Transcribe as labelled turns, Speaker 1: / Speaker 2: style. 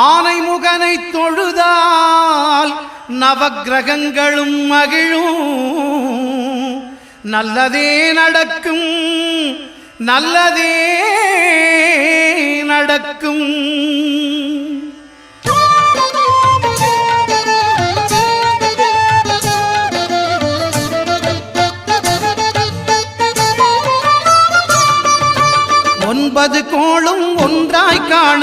Speaker 1: ஆனை முகனை தொழுதால் நவகிரகங்களும் மகிழும். நல்லதே நடக்கும் நல்லதே நடக்கும். ஒன்பது கோளும் ஒன்றாய் காண